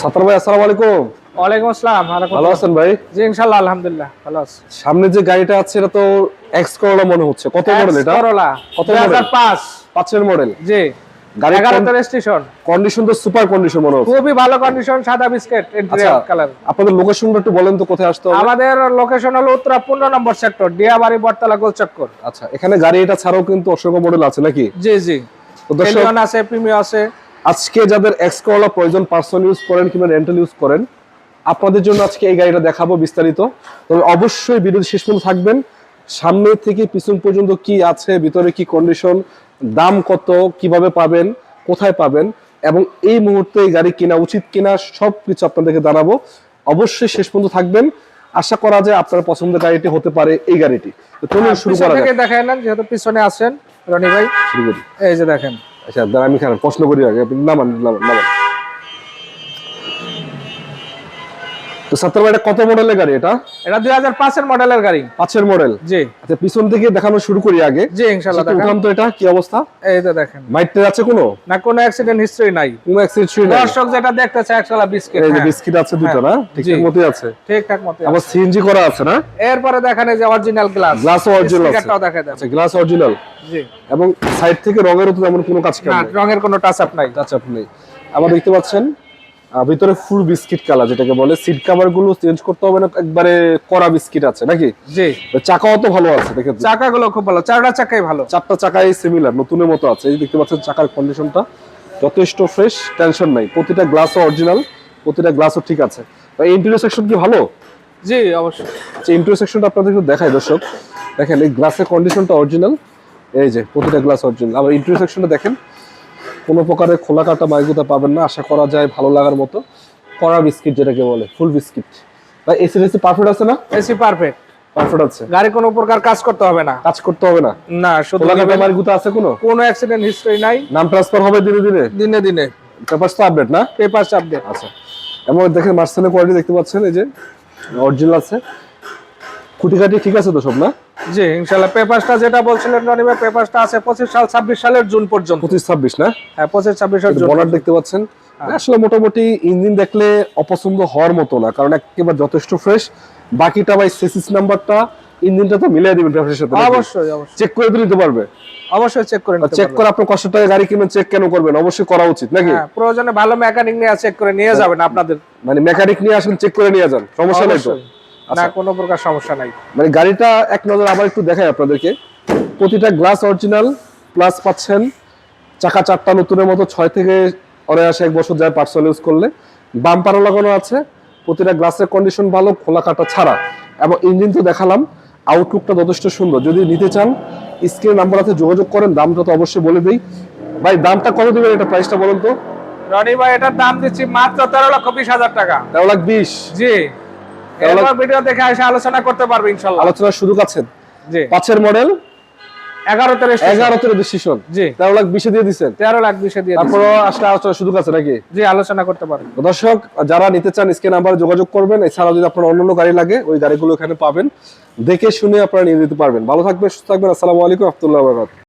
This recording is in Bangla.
সাতার ভাই আসসালামু আলাইকুম। ওয়ালাইকুম আসসালাম ভালো আছেন? ভাই? জি ইনশাআল্লাহ আলহামদুলিল্লাহ ভালো আছি। সামনে যে গাড়িটা আছে এটা তো এক্স করোলা মনে হচ্ছে। কত মডেল এটা? করোলা কত model? 2005 পাঁচের মডেল জি গাড়ির 11 রেজিস্ট্রেশন কন্ডিশন তো সুপার কন্ডিশন মনে হচ্ছে। খুবই ভালো কন্ডিশন সাদা বিস্কিট আচ্ছা কালার আপনাদের লোকেশনটা একটু বলেন তো কোথায় আসতে হবে? আমাদের লোকেশন হলো উত্তরা 15 নম্বর সেক্টর ডিয়াবাড়ি বটতলা গোলচক্কর। আচ্ছা এখানে গাড়ি এটা ছাড়াও কিন্তু অসংখ্য মডেল আছে নাকি? জি জি। আছে আছে। আজকে যাদের এক্স করোলা প্রয়োজন পার্সোনাল ইউজ করেন কিংবা রেন্টাল ইউজ করেন আপনাদের জন্য আজকে এই গাড়িটা দেখাবো বিস্তারিত। তবে অবশ্যই ভিডিও শেষ পর্যন্ত থাকবেন। সামনে থেকে পিছন পর্যন্ত কি আছে ভিতরে কি কন্ডিশন দাম কত কীভাবে পাবেন কোথায় পাবেন এবং এই মুহূর্তে এই গাড়ি কেনা উচিত কিনা সব কিছু আপনাদেরকে জানাব। অবশ্যই শেষ পর্যন্ত থাকবেন। আশা করা যায় আপনার পছন্দের গাড়িটি হতে পারে এই গাড়িটি। তো চলুন শুরু পিছন করা যাক। দেখেন যেহেতু পিছনে আছেন রনি ভাই। শুরু করি। এই যে দেখেন। আচ্ছা দাঁড়া আমি প্রশ্ন করি আগে। না নামান নামান নামান। তো সত্তর ভাই কত মডেলের গাড়ি এটা? এটা 2005 এর মডেলের গাড়ি। পাঁচের মডেল জি। আচ্ছা পিছন থেকে দেখানো শুরু করি আগে। জি ইনশাআল্লাহ আচ্ছা, উঠান তো এটা কি অবস্থা? এই দেখেন। মাইটে আছে কোনো? না কোনো অ্যাক্সিডেন্ট হিস্ট্রি নাই। কোনো অ্যাক্সিডেন্ট দর্শক যেটা দেখতে চায় একশালা বিস্কিট এই হ্যাঁ, বিস্কিট আছে দুটো না? ঠিকঠাক। মতোই আছে। ঠিকঠাক মতো আবার সিএনজি করা আছে না? এরপরে দেখেন এই যে অরিজিনাল গ্লাস গ্লাস অরিজিনাল আছে। দেখা আচ্ছা গ্লাস অরিজিনাল জি। এবং সাইড থেকে রঙের তো তেমন কোনো কাজ না রঙের কোনো টাচ আপ নাই। টাচ আপ নেই। আবার দেখতে পাচ্ছেন ভিতরে ফুল বিস্কিট কালার যেটাকে বলে সিট কভারগুলো চেঞ্জ করতে হবে না একবারে কড়া বিস্কিট আছে নাকি? জি। চাকাও তো ভালো আছে দেখে চাকাগুলো খুব ভালো চারটা চাকাই ভালো। চারটা চাকাই সিমিলার নতুনের মতো আছে। এই দেখতে পাচ্ছেন চাকার কন্ডিশনটা যথেষ্ট ফ্রেশ টেনশন নাই। প্রতিটা গ্লাসও অরিজিনাল প্রতিটা গ্লাসও ঠিক আছে। ইন্টেরিয়র সেকশন কি ভালো? জি অবশ্যই। আচ্ছা ইন্টেরিয়র সেকশনটা আপনাদের একটু দেখাই দর্শক। দেখেন এই গ্লাসের কন্ডিশনটা অরিজিনাল এই যে প্রতিটা গ্লাস অরিজিনাল আবার ইন্টেরিয়র সেকশনটা দেখেন কোনো প্রকারের খোলা কাটা মাইগুতা পাবেন না। আশা করা যায় ভালো লাগার মতো। কড়া বিস্কিট যেটাকে বলে ফুল বিস্কিট। ভাই এসি এসি পারফেক্ট আছে না? এসি পারফেক্ট পারফেক্ট আছে। গাড়ি কোনো প্রকার কাজ করতে হবে না। কাজ করতে হবে না? না শুধু কাটা নেবেন। আছে কোনো? কোনো অ্যাক্সিডেন্ট হিস্ট্রি নাই। নাম ট্রান্সফার হবে দিনে দিনে? দিনে দিনে। পেপারস তো আপডেট না? পেপার আপডেট আচ্ছা। এবং দেখেন মার্সেলের কোয়ালিটি দেখতে পাচ্ছেন এই যে অরিজিনাল আছে। খুঁটিকাটি ঠিক আছে তো সব না? জি ইনশাআল্লাহ। পেপারসটা যেটা বলছিলেন রনি ভাই পেপারসটা আছে 25 সাল 26 সালের জুন পর্যন্ত। পঁচিশ ছাব্বিশ না? হ্যাঁ 25 26 এর জুন বনার দেখতে পাচ্ছেন। আসলে মোটামুটি ইঞ্জিন দেখলে অপছন্দ হওয়ার মতো না কারণ একেবারে যথেষ্ট ফ্রেশ বাকিটা ভাই সেসিস নাম্বারটা ইঞ্জিনটা তো মিলিয়ে দিবেন সাথে অবশ্যই অবশ্যই। চেক করে তো নিতে পারবে। অবশ্যই চেক করে নিতে চেক করে আপনার কষ্ট টাকা গাড়ি কিনবেন চেক কেন করবেন? অবশ্যই করা উচিত নাকি? হ্যাঁ প্রয়োজনে ভালো মেকানিক নিয়ে চেক করে নিয়ে যাবেন আপনাদের। মানে মেকানিক নিয়ে আসেন চেক করে নিয়ে যান সমস্যা নেই তো। না কোনো প্রকার সমস্যা নাই। মানে গাড়িটা এক নজর আবার একটু দেখাই আপনাদেরকে। প্রতিটা গ্লাস অরিজিনাল প্লাস পাচ্ছেন চাকা চারটা নতুনের মতো ছয় থেকে অনায়াসে এক বছর যায় পার্সোনাল ইউজ করলে। বাম্পারও লাগানো আছে প্রতিটা গ্লাসের কন্ডিশন ভালো খোলা কাটা ছাড়া। এবং ইঞ্জিন তো দেখালাম আউটলুকটা যথেষ্ট সুন্দর। যদি নিতে চান স্ক্রিন নাম্বার আছে যোগাযোগ করেন দামটা তো অবশ্যই বলে দিই। ভাই দামটা কত দেবেন এটা প্রাইসটা বলুন তো? রনি ভাই এটার দাম দিচ্ছি মাত্র তেরো লক্ষ বিশ হাজার টাকা। তেরো লাখ বিশ। জি। এরপর ভিডিও দেখে এসে আলোচনা করতে পারবে জি। পাঁচের মডেল জি। তেরো লাখ বিশে দিয়ে দিচ্ছেন তেরো লাখ বিশে দিয়ে দিচ্ছি। আসলে আলোচনার সুযোগ আছে নাকি? জি আলোচনা করতে দর্শক যারা নিতে চান স্ক্রিন নাম্বারে যোগাযোগ করবেন এছাড়াও যদি আপনার অন্যান্য গাড়ি লাগে ওই গাড়িগুলো এখানে পাবেন। দেখে শুনে আপনারা নিয়ে নিতে পারবেন। ভালো থাকবেন সুস্থ থাকবেন। আসসালামু আলাইকুম রহমতুল্লাহ